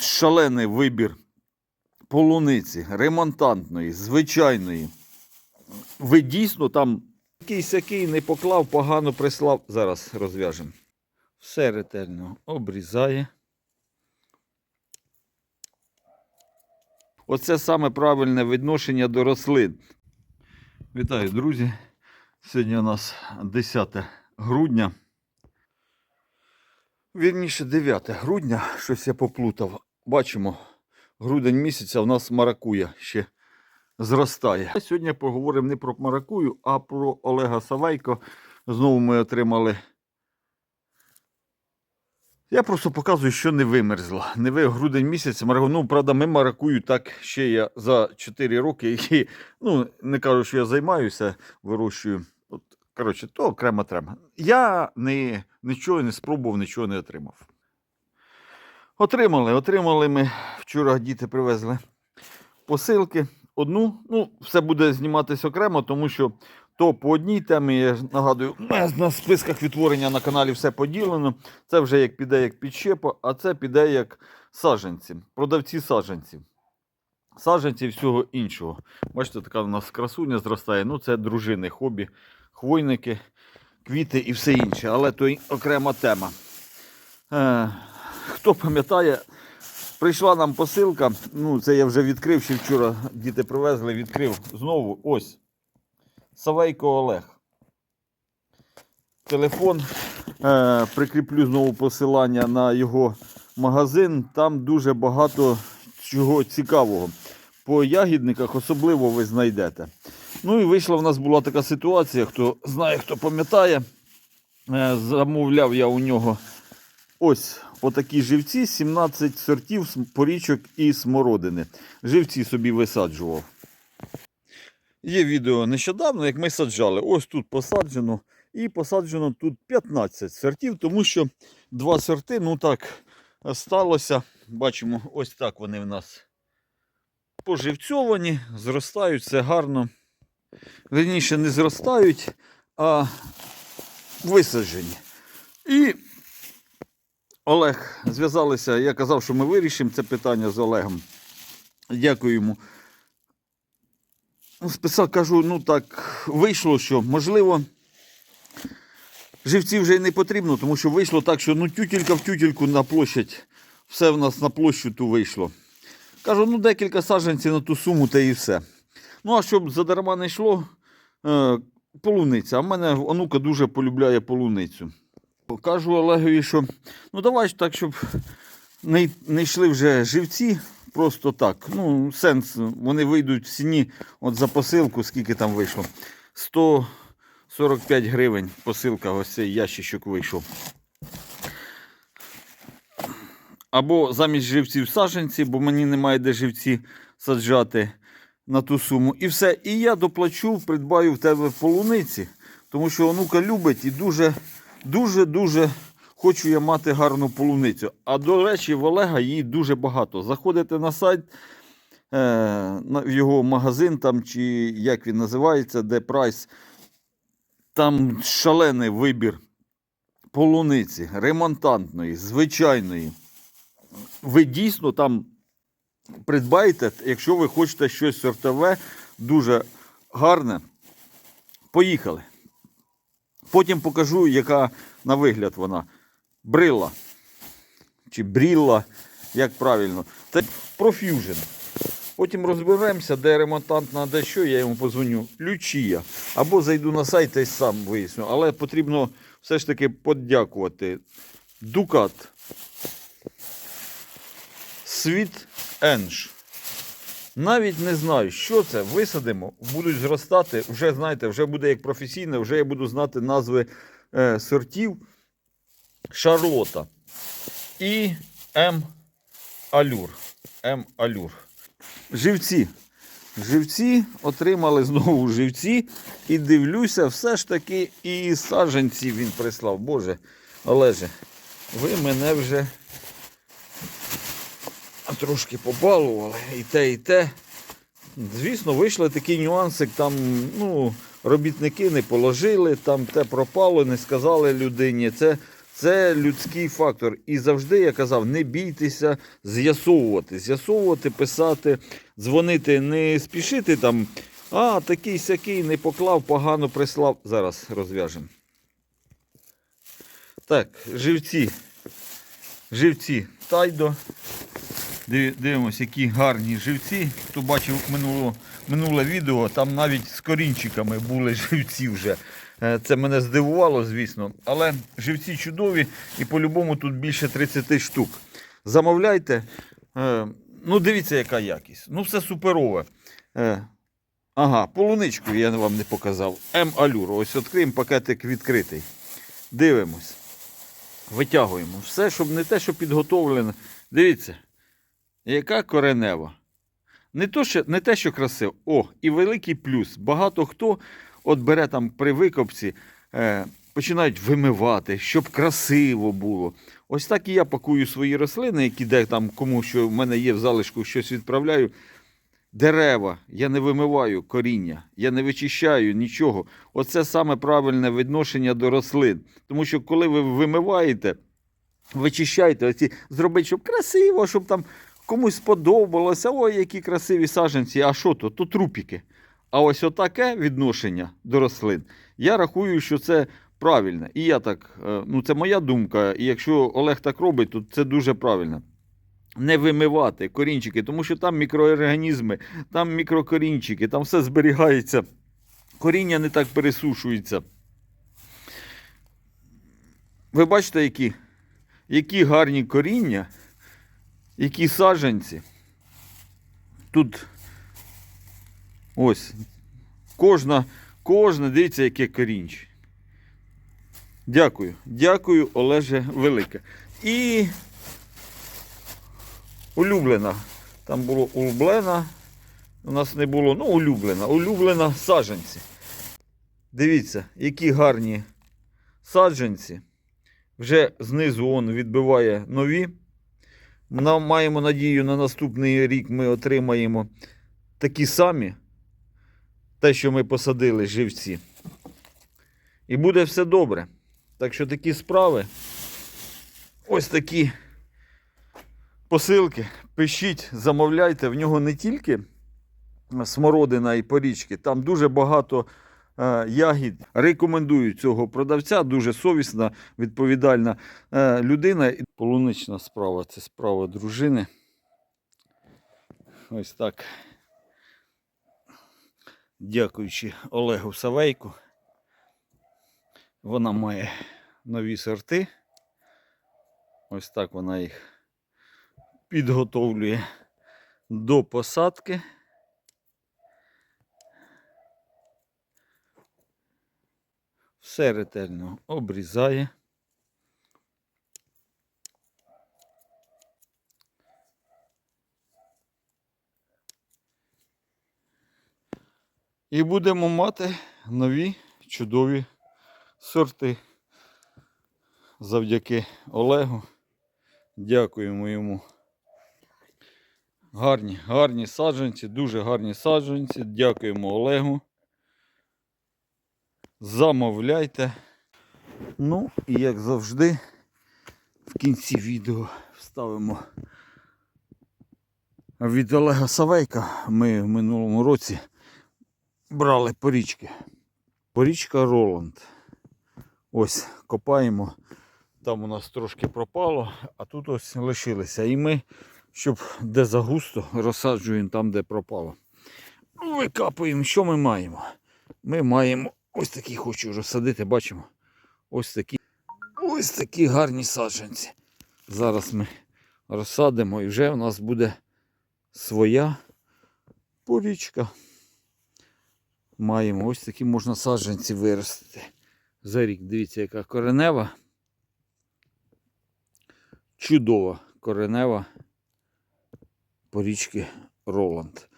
Шалений вибір полуниці, ремонтантної, звичайної. Ви дійсно там якийсь який не поклав, погано прислав. Зараз розв'яжемо. Все ретельно обрізає. Оце саме правильне відношення до рослин. Вітаю, друзі! Сьогодні у нас 10 грудня. Вірніше 9 грудня, щось я поплутав. Бачимо, грудень місяця у нас маракуя ще зростає. Сьогодні поговоримо не про маракую, а про Олега Савайко. Знову ми отримали. Я просто показую, що не вимерзла. Не ви грудень місяць. маракую. Ну, правда, ми маракую так ще я за 4 роки. І, ну, не кажу, що я займаюся, вирощую. От, коротше, то окрема тема. Я не, нічого не спробував, нічого не отримав. Отримали, отримали ми. Вчора діти привезли посилки. Одну, ну, все буде зніматися окремо, тому що то по одній темі, я нагадую, на списках відтворення на каналі все поділено. Це вже як піде як підщепа, а це піде як саджанці, продавці саджанців. Саджанці всього іншого. Бачите, така у нас красуня зростає. Ну, це дружини, хобі, хвойники, квіти і все інше. Але то окрема тема. Хто пам'ятає, прийшла нам посилка. Ну, це я вже відкрив, ще вчора діти привезли, відкрив знову. Ось. Савейко Олег. Телефон. Е, прикріплю знову посилання на його магазин. Там дуже багато чого цікавого. По ягідниках особливо ви знайдете. Ну і вийшла в нас була така ситуація, хто знає, хто пам'ятає. Е, замовляв я у нього ось отакі живці, 17 сортів порічок і смородини. Живці собі висаджував. Є відео нещодавно, як ми саджали. Ось тут посаджено. І посаджено тут 15 сортів, тому що два сорти, ну так, сталося. Бачимо, ось так вони в нас поживцьовані, зростають, все гарно. Верніше, не зростають, а висаджені. І Олег зв'язалися, я казав, що ми вирішимо це питання з Олегом. Дякую йому. Списав, кажу, ну так, вийшло, що можливо. Живці вже й не потрібно, тому що вийшло так, що ну тютілька в тютільку на площадь, все в нас на площу ту вийшло. Кажу, ну декілька саджанців на ту суму та і все. Ну, а щоб задарма не йшло, е, полуниця. А в мене онука дуже полюбляє полуницю. Кажу Олегові, що ну давай так, щоб не, не йшли вже живці, просто так. Ну, сенс, вони вийдуть в ціні от за посилку, скільки там вийшло. 145 гривень посилка, ось цей ящичок вийшов. Або замість живців саджанці, бо мені немає де живці саджати на ту суму. І все. І я доплачу, придбаю в тебе полуниці, тому що онука любить і дуже, дуже, дуже хочу я мати гарну полуницю. А до речі, в Олега її дуже багато. Заходите на сайт, е, в його магазин, там, чи як він називається, де прайс. Там шалений вибір полуниці, ремонтантної, звичайної. Ви дійсно там придбаєте, якщо ви хочете щось сортове, дуже гарне. Поїхали. Потім покажу, яка на вигляд вона. Брилла. Чи брілла, як правильно. Це проф'южн. Потім розберемося, де ремонтант де що, я йому позвоню. Лючія. Або зайду на сайт й сам виясню. Але потрібно все ж таки подякувати. Дукат. Світ Енж. Навіть не знаю, що це. Висадимо, будуть зростати. Вже знаєте, вже буде як професійне, вже я буду знати назви е, сортів. Шарлота. І М. Алюр. М. Алюр. Живці. Живці отримали знову живці. І дивлюся, все ж таки і саджанці він прислав. Боже, Олеже, ви мене вже трошки побалували. І те, і те. Звісно, вийшли такі нюанси, там, ну, робітники не положили, там те пропало, не сказали людині. Це, Це людський фактор. І завжди я казав, не бійтеся з'ясовувати. З'ясовувати, писати, дзвонити, не спішити там. А, такий сякий не поклав, погано прислав. Зараз розв'яжемо. Так, живці. Живці Тайдо. Дивимось, які гарні живці. Хто бачив минуло, минуле відео, там навіть з корінчиками були живці вже. Е, Це мене здивувало, звісно. Але живці чудові і по-любому тут більше 30 штук. Замовляйте. Е, Ну, дивіться, яка якість. Ну, все суперове. Е, Ага, полуничку я вам не показав. М Алюр. Ось відкриємо пакетик відкритий. Дивимось. Витягуємо. Все, щоб не те, що підготовлено. Дивіться, яка коренева. Не, то, що, не те, що красиво. О, і великий плюс. Багато хто от бере там при викопці, е, починають вимивати, щоб красиво було. Ось так і я пакую свої рослини, які де там кому що в мене є в залишку, щось відправляю. Дерева, я не вимиваю коріння, я не вичищаю нічого. Оце саме правильне відношення до рослин. Тому що коли ви вимиваєте, вичищайте, оці, зробіть, щоб красиво, щоб там комусь сподобалося. Ой, які красиві саджанці. А що то? То трупіки. А ось отаке відношення до рослин, я рахую, що це правильно. І я так, е, ну це моя думка. І якщо Олег так робить, то це дуже правильно. Не вимивати корінчики, тому що там мікроорганізми, там мікрокорінчики, там все зберігається. Коріння не так пересушується. Ви бачите, які, які гарні коріння, які саджанці. Тут ось кожна, кожна, дивіться, яке корінче. Дякую. Дякую, Олеже Велике. І улюблена. Там було улюблена. У нас не було, ну, улюблена. Улюблена саджанці. Дивіться, які гарні саджанці. Вже знизу он відбиває нові. Маємо надію, на наступний рік ми отримаємо такі самі, те, що ми посадили живці. І буде все добре. Так що такі справи. Ось такі посилки. Пишіть, замовляйте. В нього не тільки смородина і порічки, там дуже багато ягід. Рекомендую цього продавця, дуже совісна, відповідальна е, людина. Полунична справа це справа дружини. Ось так. Дякуючи Олегу Савейку. Вона має нові сорти. Ось так вона їх підготовлює до посадки. Все ретельно обрізає. І будемо мати нові чудові сорти. Завдяки Олегу. Дякуємо йому. Гарні, гарні саджанці, дуже гарні саджанці. Дякуємо Олегу. Замовляйте. Ну, і як завжди, в кінці відео вставимо від Олега Савейка. Ми в минулому році брали порічки. Порічка Роланд. Ось копаємо. Там у нас трошки пропало, а тут ось лишилися. І ми, щоб де загусто, розсаджуємо там, де пропало. Викапуємо, що ми маємо? Ми маємо ось такі хочу вже розсадити, бачимо. Ось такі ось такі гарні саджанці. Зараз ми розсадимо і вже у нас буде своя порічка. Маємо ось такі можна саджанці виростити. За рік, дивіться, яка коренева. Чудова коренева порічки Роланд.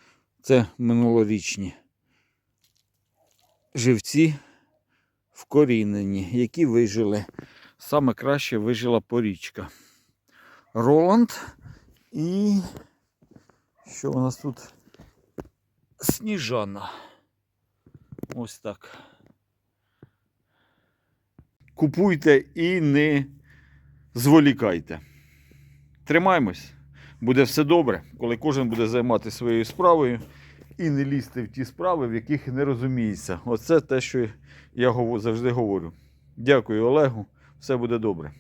Це минулорічні живці вкорінені, які вижили. Саме краще вижила порічка. Роланд. І що у нас тут? Сніжана. Ось так. Купуйте і не зволікайте. Тримаймось, буде все добре, коли кожен буде займатися своєю справою і не лізти в ті справи, в яких не розуміється. Оце те, що я завжди говорю. Дякую, Олегу. Все буде добре.